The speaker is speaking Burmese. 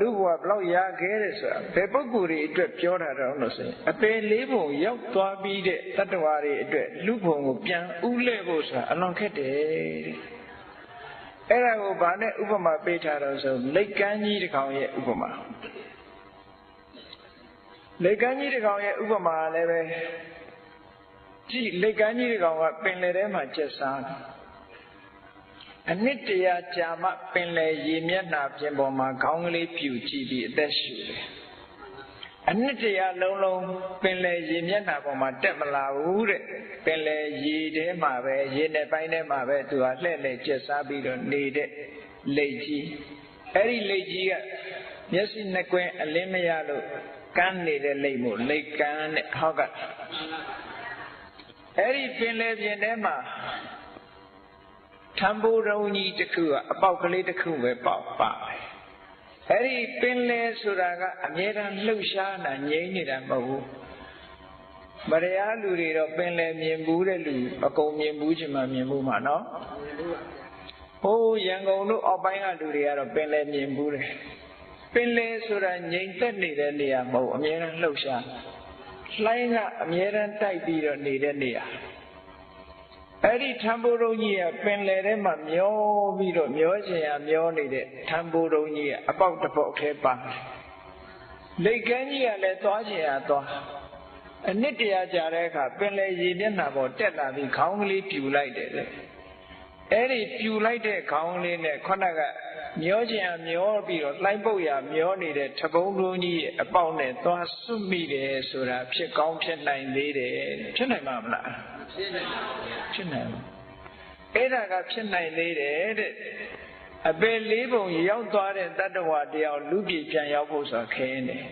လူဘဝဘလောက်ရခဲ့တယ်ဆိုတာဘယ်ပုဂ္ဂိုလ်တွေအတွက်ပြောတာတော့လို့ဆိုရင်အပေလေးပုံရောက်သွားပြီးတဲ့တတ္တဝါတွေအတွက်လူဘုံကိုပြန်ဥလဲဖို့ဆိုတာအလွန်ခက်တယ်တဲ့အဲ့ဒါကိုဗာနဲ့ဥပမာပေးထားတော့ဆိုလက်ကမ်းကြီးတစ်ကောင်ရဲ့ဥပမာလက်ကမ်းကြီးတစ်ကောင်ရဲ့ဥပမာလည်းပဲကြည့်လက်ကမ်းကြီးတစ်ကောင်ကပင်လယ်ထဲမှာကျက်စားတယ် အနှစ်တရာကြာမှပင်လေရေမျက်နှာပြင်ပေါ်မှာခေါင်းကလေးပြူကြည့်ပြီးအသက်ရှူတယ်။အနှစ်တရာလုံးလုံးပင်လေရေမျက်နှာပေါ်မှာတက်မလာဘူးတဲ့။ပင်လေရေထဲမှာပဲရေနဲ့ပိုင်းထဲမှာပဲသူကလှဲ့လှဲ့ကျက်စားပြီးတော့နေတဲ့လိတ်ကြီး။အဲ့ဒီလိတ်ကြီးကမျက်စိနှစ်ကွင်းအလင်းမရလို့ကန်းနေတဲ့လိတ်မို့လိတ်ကန်းတဲ့ဟောက်ကအဲ့ဒီပင်လေပြင်ထဲမှာ ထံဘူရုံကြီးတစ်ခုကအပေါက်ကလေးတစ်ခုပဲပေါက်ပါတယ်အဲ့ဒီပင်လေဆိုတာကအမြဲတမ်းလှုပ်ရှားတာငြိမ့်နေတာမဟုတ်ဘူးမရယားလူတွေတော့ပင်လေမြင်ဘူးတဲ့လူအကုန်မြင်ဘူးချင်မှမြင်ဘူးမှာနော်ဟိုးရန်ကုန်တို့အောက်ပိုင်းကလူတွေကတော့ပင်လေမြင်ဘူးတယ်ပင်လေဆိုတာငြိမ်သက်နေတဲ့နေရာမဟုတ်အမြဲတမ်းလှုပ်ရှားလှိုင်းကအမြဲတမ်းတိုက်ပြီးတော့နေတဲ့နေရာ အဲ့ဒီထံပိုးရုံကြီးကပင်လယ်ထဲမှာမျောပြီးတော့မျောချင်ရမျောနေတဲ့ထံပိုးရုံကြီးကအပေါက်တစ်ပေါက်ထဲပါတယ်။လိတ်ကန်းကြီးကလည်းသွားချင်ရသွားအနှစ်တရာကြာတဲ့အခါပင်လယ်ရေမျက်နှာပေါ်တက်လာပြီးခေါင်းကလေးပြူလိုက်တယ်လေ။အဲ့ဒီပြူလိုက်တဲ့ခေါင်းလေးနဲ့ခုနကမျောချင်ရမျောပြီးတော့လှိုင်းပုတ်ရမျောနေတဲ့ထပုံးလုံးကြီးရဲ့အပေါက်နဲ့သွားစွတ်မိတယ်ဆိုတာဖြစ်ကောင်းဖြစ်နိုင်သေးတယ်ဖြစ်နိုင်မှာမလားဖြစ်နိုင်ပါဗျာ ဖြစ်နိုင်ဘူးအဲ့ဒါကဖြစ်နိုင်သေးတယ်တဲ့အပေလေးပုံရောက်သွားတဲ့တတ္တဝါတယောက်လူပြည်ပြန်ရောက်ဖို့ဆိုတာခင်းတယ်